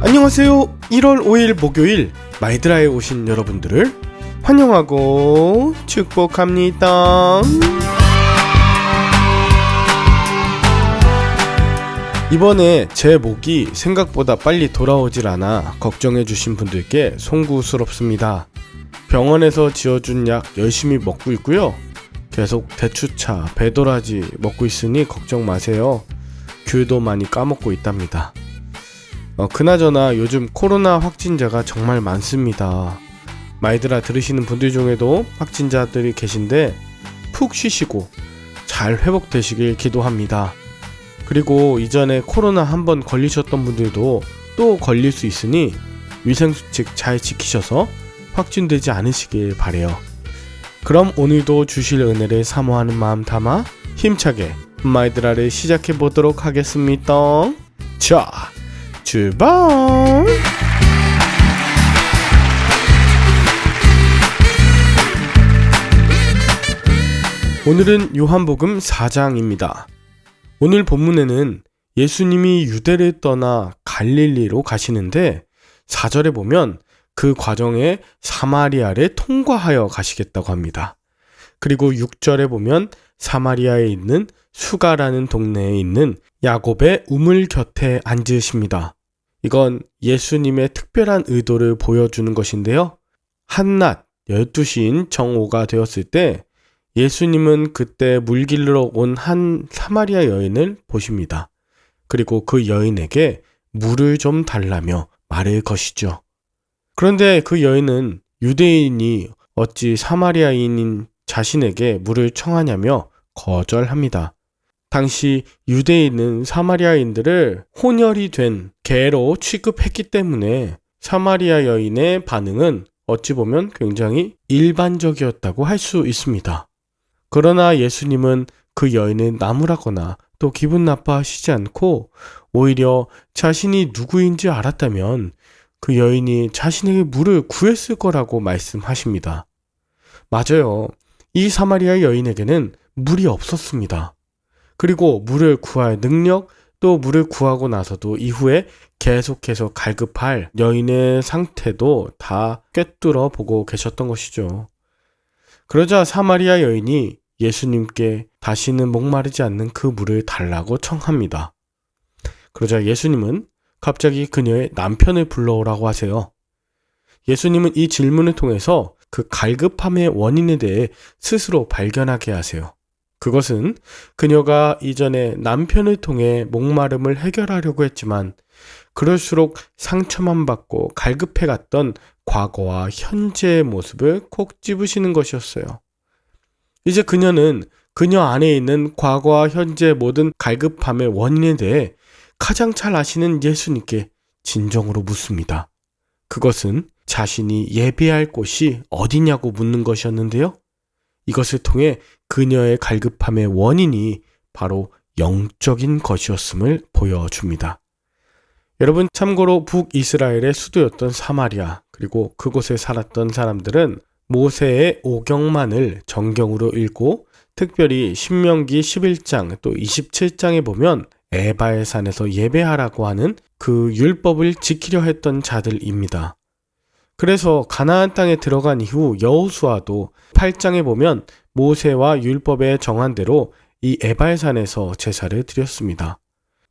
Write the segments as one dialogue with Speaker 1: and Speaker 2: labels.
Speaker 1: 안녕하세요. 1월 5일 목요일 마이드라에 오신 여러분들을 환영하고 축복합니다. 이번에 제 목이 생각보다 빨리 돌아오질 않아 걱정해 주신 분들께 송구스럽습니다. 병원에서 지어준 약 열심히 먹고 있고요. 계속 대추차, 배도라지 먹고 있으니 걱정 마세요. 귤도 많이 까먹고 있답니다. 어, 그나저나 요즘 코로나 확진자가 정말 많습니다. 마이드라 들으시는 분들 중에도 확진자들이 계신데 푹 쉬시고 잘 회복되시길 기도합니다. 그리고 이전에 코로나 한번 걸리셨던 분들도 또 걸릴 수 있으니 위생수칙 잘 지키셔서 확진되지 않으시길 바래요. 그럼 오늘도 주실 은혜를 사모하는 마음 담아 힘차게 마이드라를 시작해 보도록 하겠습니다. 자, 출발! 오늘은 요한복음 4장입니다. 오늘 본문에는 예수님이 유대를 떠나 갈릴리로 가시는데 4절에 보면 그 과정에 사마리아를 통과하여 가시겠다고 합니다. 그리고 6절에 보면 사마리아에 있는 수가라는 동네에 있는 야곱의 우물 곁에 앉으십니다. 이건 예수님의 특별한 의도를 보여주는 것인데요. 한낮 12시인 정오가 되었을 때 예수님은 그때 물 길러 온 한 사마리아 여인을 보십니다. 그리고 그 여인에게 물을 좀 달라며 말을 거시죠. 그런데 그 여인은 유대인이 어찌 사마리아인인 자신에게 물을 청하냐며 거절합니다. 당시 유대인은 사마리아인들을 혼혈이 된 개로 취급했기 때문에 사마리아 여인의 반응은 어찌 보면 굉장히 일반적이었다고 할 수 있습니다. 그러나 예수님은 그 여인을 나무라거나 또 기분 나빠하시지 않고 오히려 자신이 누구인지 알았다면 그 여인이 자신에게 물을 구했을 거라고 말씀하십니다. 맞아요. 이 사마리아 여인에게는 물이 없었습니다. 그리고 물을 구할 능력 또 물을 구하고 나서도 이후에 계속해서 갈급할 여인의 상태도 다 꿰뚫어 보고 계셨던 것이죠. 그러자 사마리아 여인이 예수님께 다시는 목마르지 않는 그 물을 달라고 청합니다. 그러자 예수님은 갑자기 그녀의 남편을 불러오라고 하세요. 예수님은 이 질문을 통해서 그 갈급함의 원인에 대해 스스로 발견하게 하세요. 그것은 그녀가 이전에 남편을 통해 목마름을 해결하려고 했지만 그럴수록 상처만 받고 갈급해 갔던 과거와 현재의 모습을 콕 집으시는 것이었어요. 이제 그녀는 그녀 안에 있는 과거와 현재 모든 갈급함의 원인에 대해 가장 잘 아시는 예수님께 진정으로 묻습니다. 그것은 자신이 예배할 곳이 어디냐고 묻는 것이었는데요. 이것을 통해 그녀의 갈급함의 원인이 바로 영적인 것이었음을 보여줍니다. 여러분, 참고로 북이스라엘의 수도였던 사마리아, 그리고 그곳에 살았던 사람들은 모세의 오경만을 정경으로 읽고 특별히 신명기 11장 또 27장에 보면 에바의 산에서 예배하라고 하는 그 율법을 지키려 했던 자들입니다. 그래서 가나안 땅에 들어간 이후 여호수아도 8장에 보면 모세와 율법에 정한 대로 이 에바의 산에서 제사를 드렸습니다.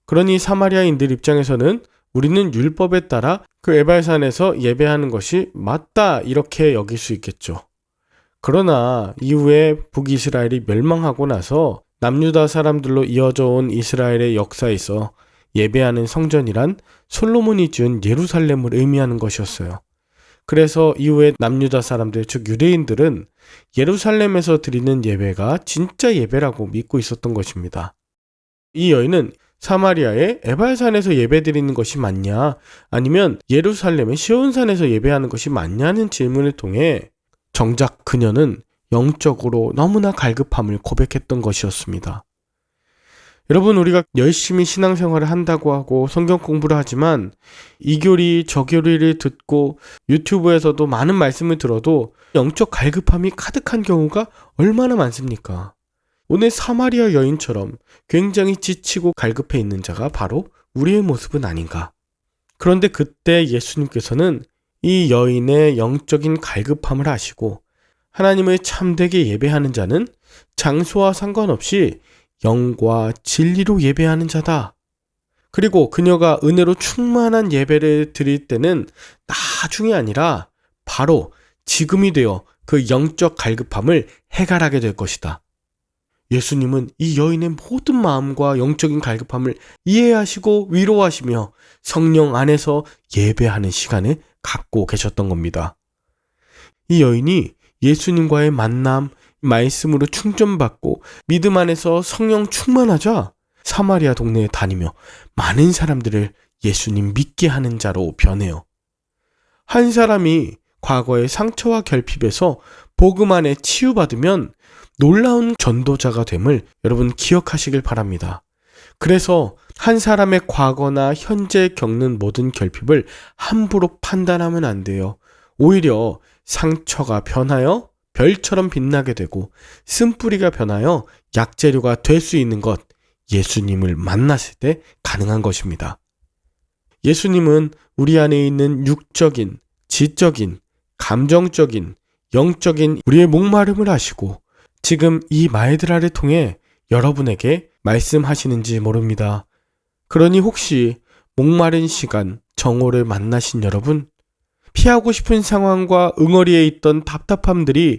Speaker 1: 그러니 사마리아인들 입장에서는 우리는 율법에 따라 그 에바의 산에서 예배하는 것이 맞다 이렇게 여길 수 있겠죠. 그러나 이후에 북이스라엘이 멸망하고 나서 남유다 사람들로 이어져 온 이스라엘의 역사에서 예배하는 성전이란 솔로몬이 지은 예루살렘을 의미하는 것이었어요. 그래서 이후에 남유다 사람들, 즉 유대인들은 예루살렘에서 드리는 예배가 진짜 예배라고 믿고 있었던 것입니다. 이 여인은 사마리아의 에발산에서 예배드리는 것이 맞냐, 아니면 예루살렘의 시온산에서 예배하는 것이 맞냐는 질문을 통해 정작 그녀는 영적으로 너무나 갈급함을 고백했던 것이었습니다. 여러분, 우리가 열심히 신앙생활을 한다고 하고 성경 공부를 하지만 이 교리, 저 교리를 듣고 유튜브에서도 많은 말씀을 들어도 영적 갈급함이 가득한 경우가 얼마나 많습니까? 오늘 사마리아 여인처럼 굉장히 지치고 갈급해 있는 자가 바로 우리의 모습은 아닌가? 그런데 그때 예수님께서는 이 여인의 영적인 갈급함을 아시고 하나님을 참되게 예배하는 자는 장소와 상관없이 영과 진리로 예배하는 자다. 그리고 그녀가 은혜로 충만한 예배를 드릴 때는 나중이 아니라 바로 지금이 되어 그 영적 갈급함을 해결하게 될 것이다. 예수님은 이 여인의 모든 마음과 영적인 갈급함을 이해하시고 위로하시며 성령 안에서 예배하는 시간을 갖고 계셨던 겁니다. 이 여인이 예수님과의 만남, 말씀으로 충전받고 믿음 안에서 성령 충만하자 사마리아 동네에 다니며 많은 사람들을 예수님 믿게 하는 자로 변해요. 한 사람이 과거의 상처와 결핍에서 복음 안에 치유받으면 놀라운 전도자가 됨을 여러분 기억하시길 바랍니다. 그래서 한 사람의 과거나 현재 겪는 모든 결핍을 함부로 판단하면 안 돼요. 오히려 상처가 변하여 별처럼 빛나게 되고 쓴뿌리가 변하여 약재료가 될 수 있는 것 예수님을 만났을 때 가능한 것입니다. 예수님은 우리 안에 있는 육적인, 지적인, 감정적인, 영적인 우리의 목마름을 아시고 지금 이 말드라를 통해 여러분에게 말씀하시는지 모릅니다. 그러니 혹시 목마른 시간 정오를 만나신 여러분, 피하고 싶은 상황과 응어리에 있던 답답함들이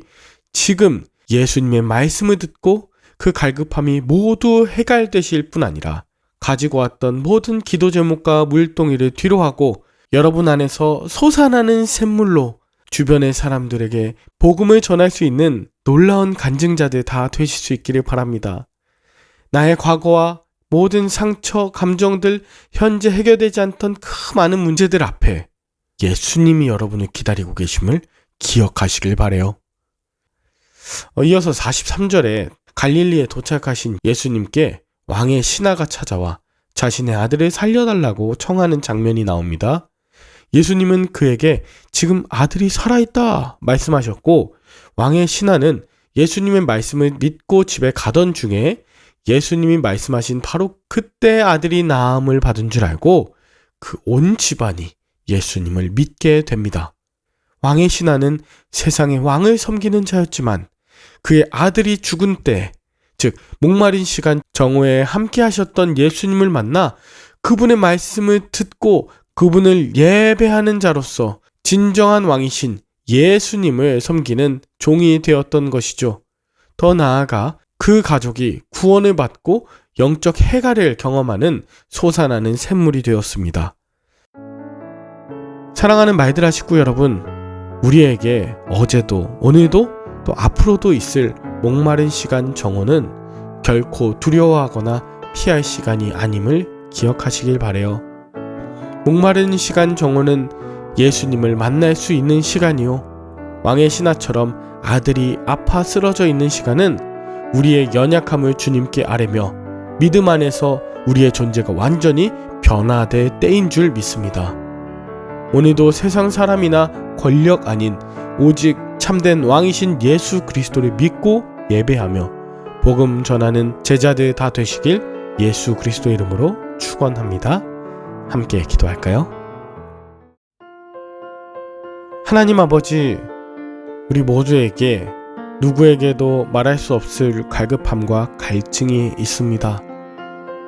Speaker 1: 지금 예수님의 말씀을 듣고 그 갈급함이 모두 해갈되실 뿐 아니라 가지고 왔던 모든 기도 제목과 물동이를 뒤로하고 여러분 안에서 솟아나는 샘물로 주변의 사람들에게 복음을 전할 수 있는 놀라운 간증자들 다 되실 수 있기를 바랍니다. 나의 과거와 모든 상처, 감정들, 현재 해결되지 않던 그 많은 문제들 앞에 예수님이 여러분을 기다리고 계심을 기억하시길 바래요. 어, 이어서 43절에 갈릴리에 도착하신 예수님께 왕의 신하가 찾아와 자신의 아들을 살려달라고 청하는 장면이 나옵니다. 예수님은 그에게 지금 아들이 살아있다 말씀하셨고 왕의 신하는 예수님의 말씀을 믿고 집에 가던 중에 예수님이 말씀하신 바로 그때 아들이 나음을 받은 줄 알고 그 온 집안이 예수님을 믿게 됩니다. 왕의 신하는 세상의 왕을 섬기는 자였지만 그의 아들이 죽은 때, 즉 목마른 시간 정오에 함께 하셨던 예수님을 만나 그분의 말씀을 듣고 그분을 예배하는 자로서 진정한 왕이신 예수님을 섬기는 종이 되었던 것이죠. 더 나아가 그 가족이 구원을 받고 영적 해가를 경험하는 솟아나는 샘물이 되었습니다. 사랑하는 말들아 식구 여러분, 우리에게 어제도 오늘도 또 앞으로도 있을 목마른 시간 정오는 결코 두려워하거나 피할 시간이 아님을 기억하시길 바래요. 목마른 시간 정오는 예수님을 만날 수 있는 시간이요. 왕의 신하처럼 아들이 아파 쓰러져 있는 시간은 우리의 연약함을 주님께 아뢰며 믿음 안에서 우리의 존재가 완전히 변화될 때인 줄 믿습니다. 오늘도 세상 사람이나 권력 아닌 오직 참된 왕이신 예수 그리스도를 믿고 예배하며 복음 전하는 제자들 다 되시길 예수 그리스도 이름으로 축원합니다. 함께 기도할까요? 하나님 아버지, 우리 모두에게 누구에게도 말할 수 없을 갈급함과 갈증이 있습니다.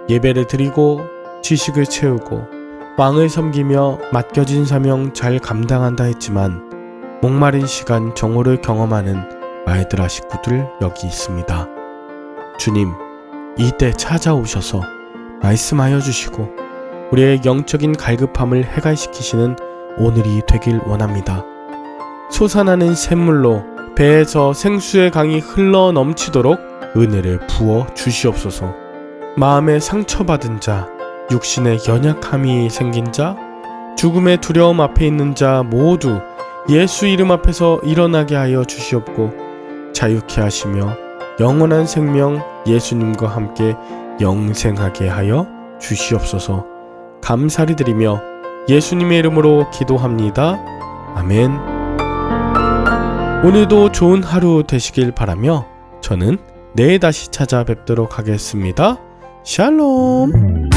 Speaker 1: 예배를 드리고 지식을 채우고 왕을 섬기며 맡겨진 사명 잘 감당한다 했지만 목마른 시간 정오를 경험하는 말들아 식구들 여기 있습니다. 주님, 이때 찾아오셔서 말씀하여 주시고 우리의 영적인 갈급함을 해갈시키시는 오늘이 되길 원합니다. 솟아나는 샘물로 배에서 생수의 강이 흘러 넘치도록 은혜를 부어 주시옵소서. 마음에 상처받은 자, 육신의 연약함이 생긴 자, 죽음의 두려움 앞에 있는 자 모두 예수 이름 앞에서 일어나게 하여 주시옵고 자유케 하시며 영원한 생명 예수님과 함께 영생하게 하여 주시옵소서. 감사를 드리며 예수님의 이름으로 기도합니다. 아멘. 오늘도 좋은 하루 되시길 바라며 저는 내일 다시 찾아뵙도록 하겠습니다. 샬롬.